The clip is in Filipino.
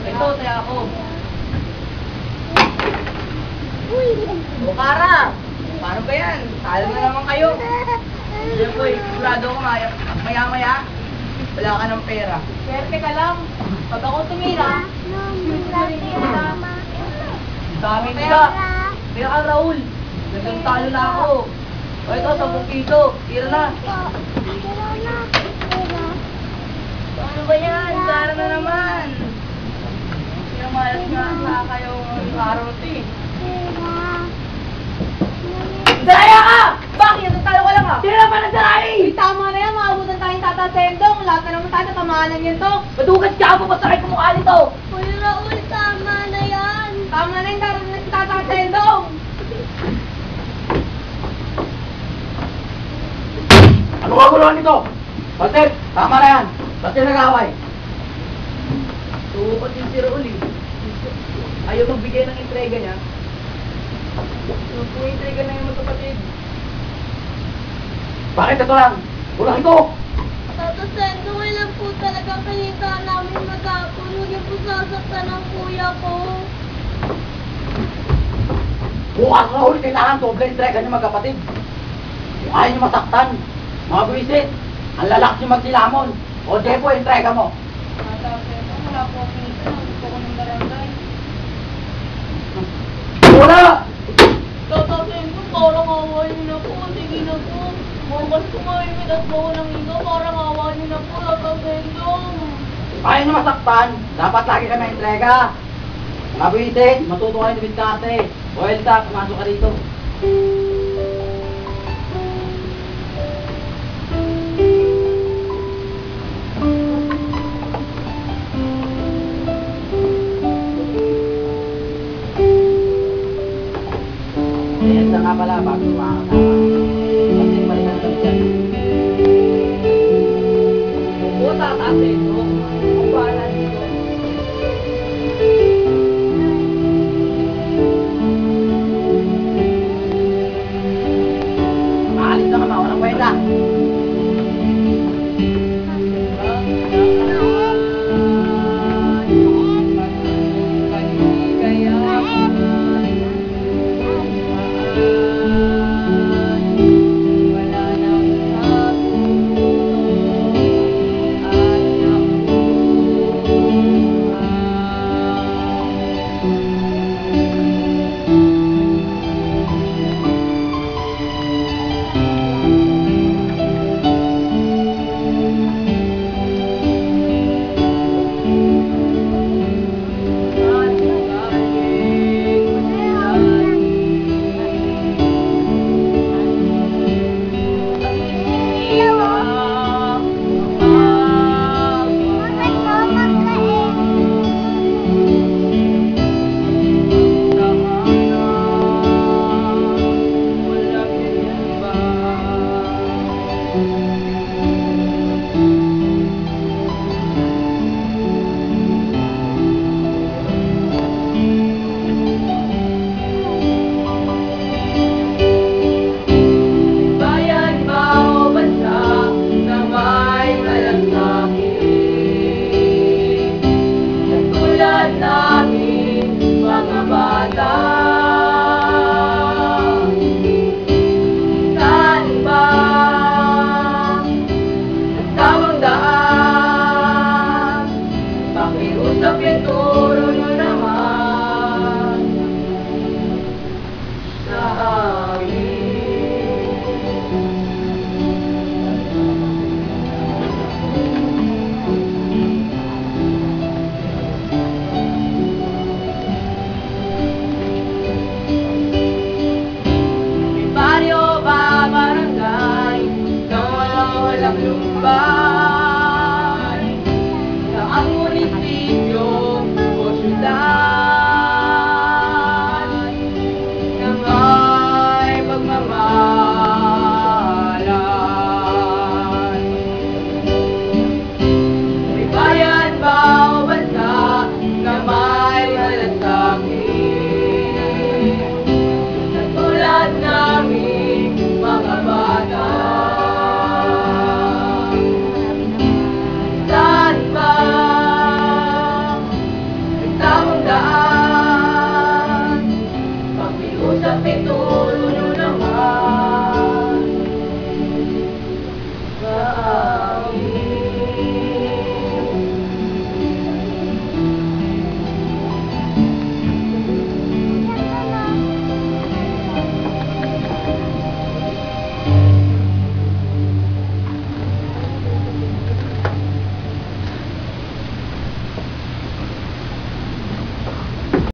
Ito, tayo ako. Uy! O, Kara! Paano ba yan? Talo na naman kayo. Yan boy, sigurado ko maya, maya maya, wala ka ng pera. Swerte ka lang. Pag ako tumira, Dami nila. Kaya ka Raul, naging talo na ako. O ito, 10 piso, tira na. Ano ba yan? Tara na naman. Sa kayo eh. Daya ka! Bakit? Natalo ka lang ah! Tira pa ng daray! Uy, tama na yan. Maabutan tayong tatatendong. Lahat na naman tayo natamahan ng ganito. Madugat ka ako, masakit ko mukha nito! Uy, Raul, tama na yan! Tama na yung darating na si tatatendong. Ano ka guluhan nito? Basit, tama na yan. Basit nag-away. Tuukot yung si Raul eh. Ayaw magbigay ng entrega niya. Kung entrega na yung magkapatid. Bakit ito lang? Kulang ito. Tata Sendo, lang po talaga pinita namin magapon. Huwag niyo po sasaktan ng kuya ko. Bukas na ulit kailangan doble entrega niyo magkapatid. Kung ayaw niyo masaktan, mga buwisit, ang lalak niyo magsilamon. O depo, entrega mo. Tatatendong, wala po akong isa. Gusto ko ng barangay. Wala! Tatatendong, parang awa niyo na po. Sige na po. Bukas ko maimitas mo ko ng ito. Parang awa niyo na po. Tatatendong. Ayaw niyo masaktan, dapat lagi kami entrega. Mga buwisit, matuto kayo ni Vincarte. O Elsa, pumasok ka dito. Eh, ito pala, bago makakasama. Kasi balikan ang tamang daan? Pakiusap ito